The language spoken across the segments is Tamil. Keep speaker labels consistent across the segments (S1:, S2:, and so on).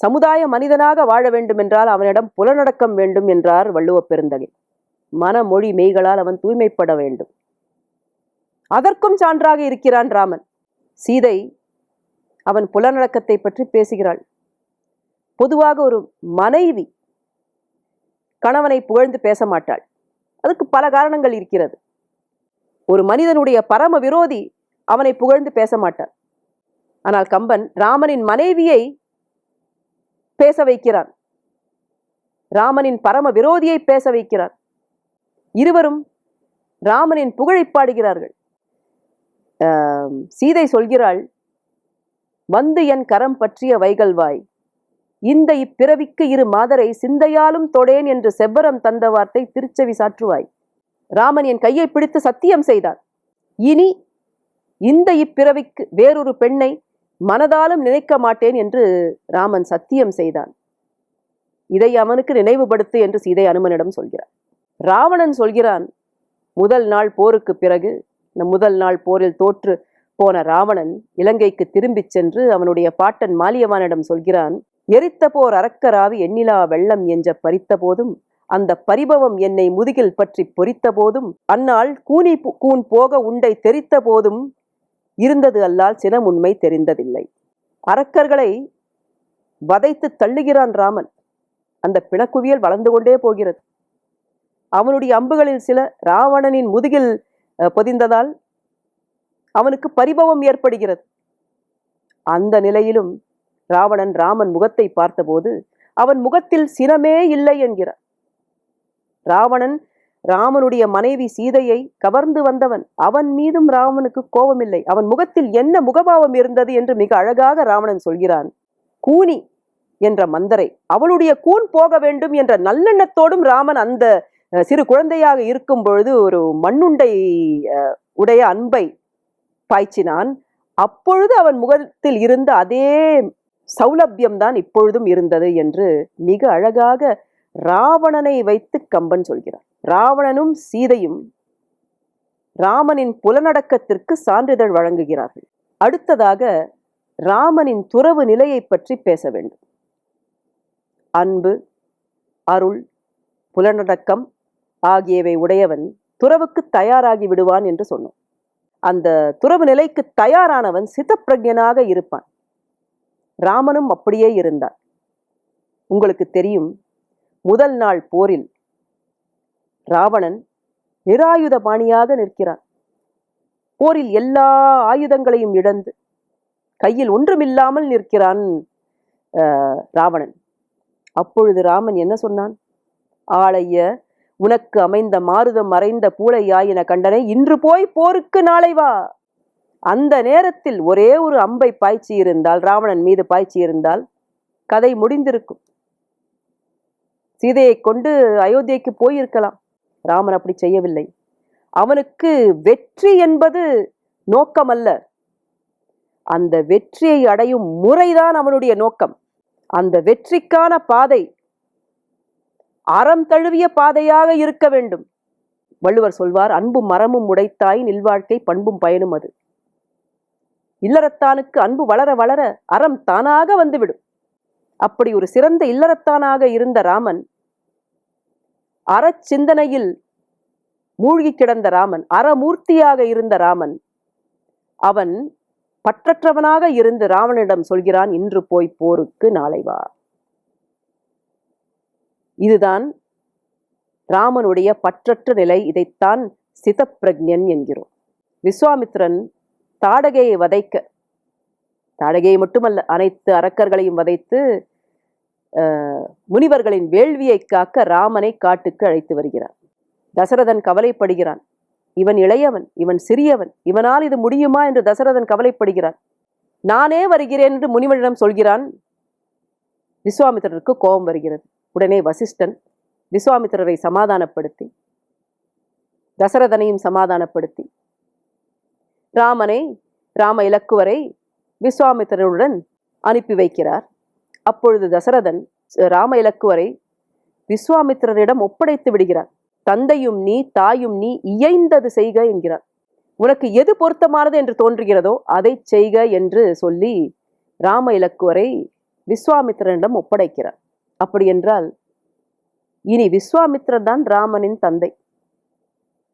S1: சமுதாய மனிதனாக வாழ வேண்டும் என்றால் அவனிடம் புலனடக்கம் வேண்டும் என்றார் வள்ளுவப் பெருந்தகை. மனமொழி மெய்களால் அவன் தூய்மைப்பட வேண்டும். அதற்கும் சான்றாக இருக்கிறான் ராமன். சீதை அவன் புலனடக்கத்தை பற்றி பேசுகிறாள். பொதுவாக ஒரு மனைவி கணவனை புகழ்ந்து பேச மாட்டாள். அதுக்கு பல காரணங்கள் இருக்கிறது. ஒரு மனிதனுடைய பரம விரோதி அவனை புகழ்ந்து பேச மாட்டான். ஆனால் கம்பன் ராமனின் மனைவியை பேச வைக்கிறான். ராமனின் பரம விரோதியை பேச வைக்கிறான். இருவரும் ராமனின் புகழை பாடுகிறார்கள். சீதை சொல்கிறாள் வந்து என் கரம் பற்றிய வைகல்வாய் இந்த இப்பிறவிக்கு இரு மாதரை சிந்தையாலும் தொடேன் என்று செவ்வரம் தந்த வார்த்தை திருச்செவி சாற்றுவாய். ராமன் என் கையை பிடித்து சத்தியம் செய்தான். இனி இந்த இப்பிறவிக்கு வேறொரு பெண்ணை மனதாலும் நினைக்க மாட்டேன் என்று ராமன் சத்தியம் செய்தான். இதை அவனுக்கு நினைவுபடுத்து என்று சீதை அனுமனிடம் சொல்கிறார். ராவணன் சொல்கிறான் முதல் நாள் போருக்கு பிறகு இந்த முதல் நாள் போரில் தோற்று போன ராவணன் இலங்கைக்கு திரும்பிச் சென்று அவனுடைய பாட்டன் மாலியவானிடம் சொல்கிறான் எரித்த போர் அறக்கராவி எண்ணிலா வெள்ளம் என்ற பறித்த போதும் அந்த பரிபவம் என்னை முதுகில் பற்றி பொறித்த போதும் அந்நாள் கூனி கூன் போக உண்டை தெரித்த போதும் இருந்தது அல்லால் சினம் உண்மை தெரிந்ததில்லை. அரக்கர்களை வதைத்து தள்ளுகிறான் ராமன். அந்த பிணக்குவியல் வளர்ந்து கொண்டே போகிறது. அவனுடைய அம்புகளில் சில ராவணனின் முதுகில் அஹ், பொதிந்ததால் அவனுக்கு பரிபவம் ஏற்படுகிறது. அந்த நிலையிலும் ராவணன் ராமன் முகத்தை பார்த்தபோது அவன் முகத்தில் சினமே இல்லை என்கிறார் ராவணன் ராமனுடைய மனைவி சீதையை கவர்ந்து வந்தவன். அவன் மீதும் ராமனுக்கு கோபமில்லை. அவன் முகத்தில் என்ன முகபாவம் இருந்தது என்று மிக அழகாக ராவணன் சொல்கிறான். கூனி என்ற மந்தரை அவளுடைய கூன் போக வேண்டும் என்ற நல்லெண்ணத்தோடும் ராமன் அந்த சிறு குழந்தையாக இருக்கும் பொழுது ஒரு மண்ணுண்டை அஹ், உடைய அன்பை பாய்ச்சினான். அப்பொழுது அவன் முகத்தில் இருந்த அதே சௌலபியம்தான் இப்பொழுதும் இருந்தது என்று மிக அழகாக ராவணனை வைத்து கம்பன் சொல்கிறார் ராவணனும் சீதையும் ராமனின் புலனடக்கத்திற்கு சான்றிதழ் வழங்குகிறார்கள். அடுத்ததாக ராமனின் துறவு நிலையை பற்றி பேச வேண்டும். அன்பு அருள் புலனடக்கம் ஆகியவை உடையவன் துறவுக்கு தயாராகி விடுவான் என்று சொன்னோம். அந்த துறவு நிலைக்கு தயாரானவன் சித்தப்பிரஜனாக இருப்பான். ராமனும் அப்படியே இருந்தான். உங்களுக்கு தெரியும் முதல் நாள் போரில் ராவணன் நிராயுத பாணியாக நிற்கிறான். போரில் எல்லா ஆயுதங்களையும் இழந்து கையில் ஒன்றுமில்லாமல் நிற்கிறான் ராவணன். அப்பொழுது ராமன் என்ன சொன்னான்? ஆளைய உனக்கு அமைந்த மாருதம் மறைந்த பூளையாயின கண்டனை இன்று போய் போருக்கு நாளை வா. அந்த நேரத்தில் ஒரே ஒரு அம்பை பாய்ச்சி இருந்தால் ராவணன் மீது பாய்ச்சி இருந்தால் கதை முடிந்திருக்கும். சீதையை கொண்டு அயோத்தியைக்கு போயிருக்கலாம். ராமன் அப்படி செய்யவில்லை. அவனுக்கு வெற்றி என்பது நோக்கமல்ல. அந்த வெற்றியை அடையும் முறைதான் அவனுடைய நோக்கம். அந்த வெற்றிக்கான பாதை அறம் தழுவிய பாதையாக இருக்க வேண்டும். வள்ளுவர் சொல்வார் அன்பும் மரமும் உடைத்தாய் நில்வாழ்க்கை பண்பும் பயனும் அது. இல்லறத்தானுக்கு அன்பு வளர வளர அறம் தானாக வந்துவிடும். அப்படி ஒரு சிறந்த இல்லறத்தானாக இருந்த ராமன் அறச்சிந்தனையில் மூழ்கி கிடந்த ராமன் அறமூர்த்தியாக இருந்த ராமன் அவன் பற்றற்றவனாக இருந்து ராவனிடம் சொல்கிறான் இன்று போய் போருக்கு நாளை வா. இதுதான் ராமனுடைய பற்றற்ற நிலை. இதைத்தான் சிதப்பிரஜன் என்கிறோம். விஸ்வாமித்திரன் தாடகையை வதைக்க தாடகையை மட்டுமல்ல அனைத்து அரக்கர்களையும் வதைத்து முனிவர்களின் வேள்வியை காக்க ராமனை காட்டுக்கு அழைத்து வருகிறான். தசரதன் கவலைப்படுகிறான். இவன் இளையவன் இவன் சிறியவன் இவனால் இது முடியுமா என்று தசரதன் கவலைப்படுகிறான். நானே வருகிறேன் என்று முனிவனிடம் சொல்கிறான். விஸ்வாமித்திரருக்கு கோபம் வருகிறது. உடனே வசிஷ்டன் விஸ்வாமித்திரரை சமாதானப்படுத்தி தசரதனையும் சமாதானப்படுத்தி ராமனை ராம இலக்குவரை விஸ்வாமித்திரருடன் அனுப்பி வைக்கிறார். அப்பொழுது தசரதன் ராம இலக்குவரை விஸ்வாமித்திரரிடம் ஒப்படைத்து விடுகிறார். தந்தையும் நீ தாயும் நீ இயைந்தது செய்க என்கிறார். உனக்கு எது பொருத்தமானது என்று தோன்றுகிறதோ அதை செய்க என்று சொல்லி ராம இலக்குவரை விஸ்வாமித்திரனிடம் ஒப்படைக்கிறார். அப்படி என்றால் இனி விஸ்வாமித்திரன் தான் ராமனின் தந்தை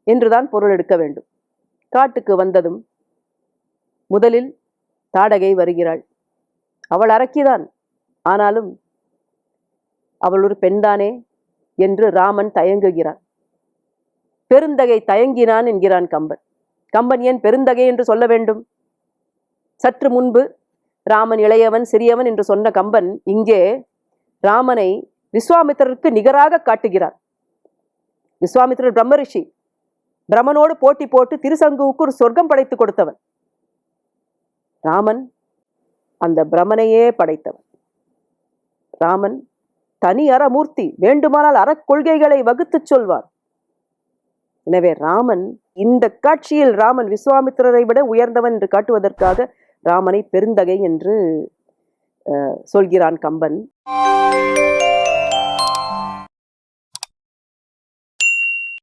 S1: என்றுதான் பொருள் எடுக்க வேண்டும். காட்டுக்கு வந்ததும் முதலில் தாடகை வருகிறாள். அவள் அரக்கிதான் ஆனாலும் அவள் ஒரு பெண்தானே என்று ராமன் தயங்குகிறான். பெருந்தகை தயங்கினான் என்கிறான் கம்பன். கம்பன் ஏன் பெருந்தகை என்று சொல்ல வேண்டும்? சற்று முன்பு ராமன் இளையவன் சிறியவன் என்று சொன்ன கம்பன் இங்கே ராமனை விஸ்வாமித்திரருக்கு நிகராக காட்டுகிறார். விஸ்வாமித்திரர் பிரம்மரிஷி பிரமனோடு போட்டி போட்டு திருசங்குவுக்கு ஒரு சொர்க்கம் படைத்து கொடுத்தவன். ராமன் அந்த பிரமனையே படைத்தவன். ராமன் தனி அறமூர்த்தி வேண்டுமானால் அறக்கொள்கைகளை வகுத்துச் சொல்வார். எனவே ராமன் இந்த காட்சியில் ராமன் விஸ்வாமித்திரரை விட உயர்ந்தவன் என்று காட்டுவதற்காக ராமனை பெருந்தகை என்று சொல்கிறான் கம்பன்.